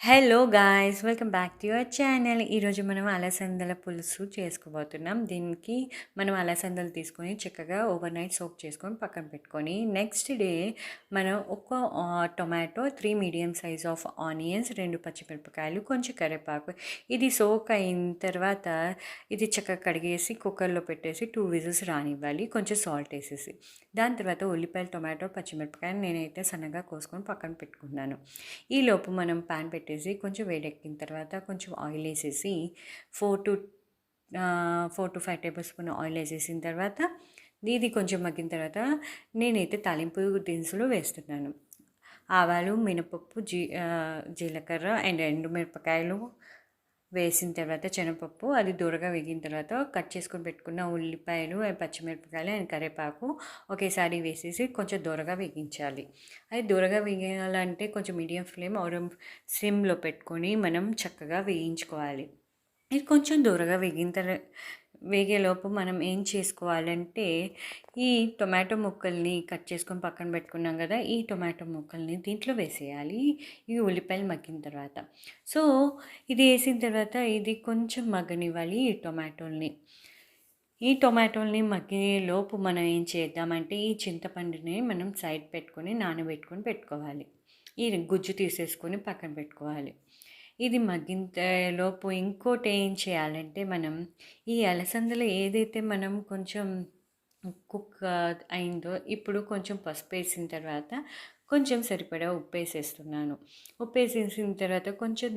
Hello guys welcome back to your channel ఈరోజు మనం అలసందల పులుసు చేసుకోబోతున్నాం. దీనికి మనం అలసందలు తీసుకొని చక్కగా ఓవర్ నైట్ సోప్ చేసుకొని పక్కన పెట్టుకొని నెక్స్ట్ డే మనం ఒక tomato three medium size of onions రెండు పచ్చిమిరపకాయలు కొంచెం కరివేపాకు. ఇది సోక్ అయిన తర్వాత ఇది చక్కగా కడిగేసి కుక్కర్లో పెట్టేసి టూ విజిల్స్ రానివ్వాలి. కొంచెం సాల్ట్ వేసేసి. దాని తర్వాత ఉల్లిపాయలు టొమాటో పచ్చిమిరపకాయలు నేనైతే సన్నగా కోసుకొని పక్కన పెట్టుకున్నాను ఈ లోపు మనం ప్యాన్ పెట్టేసి కొంచెం వేడెక్కిన తర్వాత కొంచెం ఆయిల్ వేసేసి four to four to five tablespoon oil వేసేసిన తర్వాత ఇది కొంచెం మగ్గిన తర్వాత నేనైతే తాలింపు దినుసులు వేస్తున్నాను. ఆవాలు మినపప్పు జీ జీలకర్ర అండ్ ఎండుమిరపకాయలు వేసిన తర్వాత శనగపప్పు అది దూరగా వేగిన తర్వాత కట్ చేసుకొని పెట్టుకున్న ఉల్లిపాయలు అండ్ పచ్చిమిరపకాయలు అండ్ కరివేపాకు ఒకేసారి వేసేసి కొంచెం దూరగా వేగించాలి. అది దూరగా వేగాలంటే కొంచెం మీడియం ఫ్లేమ్ ఆర్ సిమ్లో పెట్టుకొని మనం చక్కగా వేయించుకోవాలి. ఇది కొంచెం దూరగా వేగిన తర్వాత వేగేలోపు మనం ఏం చేసుకోవాలంటే ఈ టొమాటో ముక్కల్ని కట్ చేసుకొని పక్కన పెట్టుకున్నాం కదా ఈ టొమాటో ముక్కల్ని దీంట్లో వేసేయాలి. ఈ ఉల్లిపాయలు మగ్గిన తర్వాత. సో ఇది వేసిన తర్వాత ఇది కొంచెం మగ్గనివ్వాలి ఈ టొమాటోల్ని. ఈ టొమాటోల్ని మగ్గేలోపు మనం ఏం చేద్దామంటే ఈ చింతపండుని మనం సైడ్ పెట్టుకొని నానబెట్టుకొని పెట్టుకోవాలి. ఈ గుజ్జు తీసేసుకొని పక్కన పెట్టుకోవాలి. ఇది మగ్గింతలోపు ఇంకోటి ఏం చేయాలంటే మనం ఈ అలసందలు ఏదైతే మనం కొంచెం కుక్ అయిందో ఇప్పుడు కొంచెం పసుపు వేసిన తర్వాత కొంచెం సరిపడా ఉప్పు వేసేస్తున్నాను. ఉప్పు వేసేసిన తర్వాత కొంచెం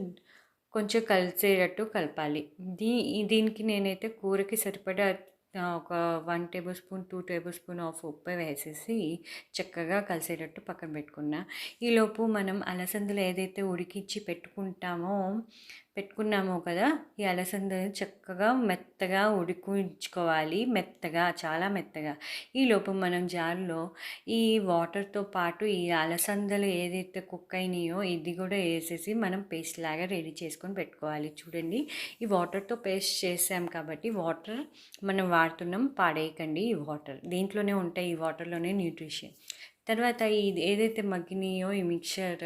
కొంచెం కలిసేటట్టు కలపాలి. దీ దీనికి నేనైతే కూరకి సరిపడా ఒక one tablespoon two tablespoon of ఉప్పు వేసేసి చక్కగా కలిసేటట్టు పక్కన పెట్టుకున్నా. ఈలోపు మనం అలసందులు ఏదైతే ఉడికించి పెట్టుకుంటామో పెట్టుకున్నాము కదా ఈ అలసందను చక్కగా మెత్తగా ఉడికించుకోవాలి. మెత్తగా చాలా మెత్తగా. ఈ లోపు మనం జార్లో ఈ వాటర్తో పాటు ఈ అలసందలు ఏదైతే కుక్ అయినాయో ఇది కూడా వేసేసి మనం పేస్ట్ లాగా రెడీ చేసుకొని పెట్టుకోవాలి. చూడండి ఈ వాటర్తో పేస్ట్ చేసాం కాబట్టి వాటర్ మనం వాడుతున్నాం పాడేయకండి ఈ వాటర్. దీంట్లోనే ఉంటాయి ఈ వాటర్లోనే న్యూట్రిషన్. తర్వాత ఇది ఏదైతే మగ్గినాయో ఈ మిక్చర్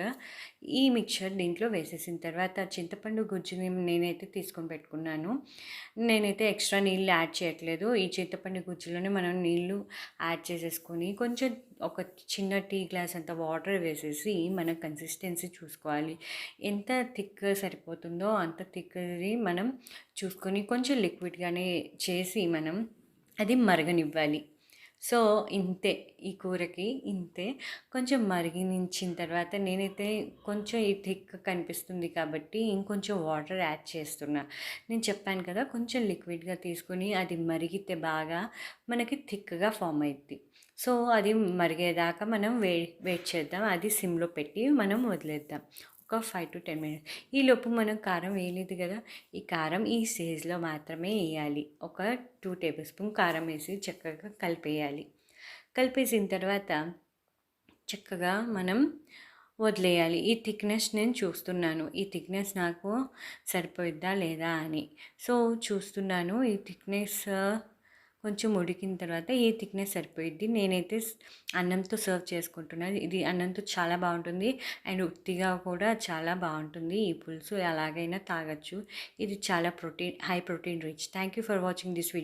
ఈ మిక్చర్ దీంట్లో వేసేసిన తర్వాత చింతపండు గుజ్జుని నేనైతే తీసుకొని పెట్టుకున్నాను. నేనైతే ఎక్స్ట్రా నీళ్ళు యాడ్ చేయట్లేదు. ఈ చింతపండు గుజ్జులోనే మనం నీళ్ళు యాడ్ చేసేసుకొని కొంచెం ఒక చిన్న టీ గ్లాస్ అంత వాటర్ వేసేసి మన కన్సిస్టెన్సీ చూసుకోవాలి. ఎంత థిక్ సరిపోతుందో అంత థిక్ది మనం చూసుకొని కొంచెం లిక్విడ్గానే చేసి మనం అది మరగనివ్వాలి. సో ఇంతే. ఈ కూరకి ఇంతే. కొంచెం మరిగించిన తర్వాత నేనైతే కొంచెం ఈ థిక్ కనిపిస్తుంది కాబట్టి ఇంకొంచెం వాటర్ యాడ్ చేస్తున్నా. నేను చెప్పాను కదా కొంచెం లిక్విడ్గా తీసుకొని అది మరిగితే బాగా మనకి థిక్గా ఫామ్ అవుద్ది సో అది మరిగేదాకా మనం వే వెయిట్ చేద్దాం. అది సిమ్లో పెట్టి మనం వదిలేద్దాం. ఒక ఫైవ్ టు టెన్ మినిట్స్ ఈ లోపు మనం కారం వేయలేదు కదా ఈ కారం ఈ స్టేజ్లో మాత్రమే వేయాలి. ఒక టూ టేబుల్ స్పూన్ కారం వేసి చక్కగా కలిపేయాలి. కలిపేసిన తర్వాత చక్కగా మనం వదిలేయాలి. ఈ థిక్నెస్ నేను చూస్తున్నాను. ఈ థిక్నెస్ నాకు సరిపోయిద్దా లేదా అని. సో చూస్తున్నాను. ఈ థిక్నెస్ కొంచెం ఉడికిన తర్వాత ఈ థిక్నెస్ సరిపోయిద్ది. నేనైతే అన్నంతో సర్వ్ చేసుకుంటున్నాను ఇది అన్నంతో చాలా బాగుంటుంది. అండ్ ఉత్తిగా కూడా చాలా బాగుంటుంది. ఈ పులుసు ఎలాగైనా తాగొచ్చు. ఇది చాలా protein high protein rich. Thank you for watching this video.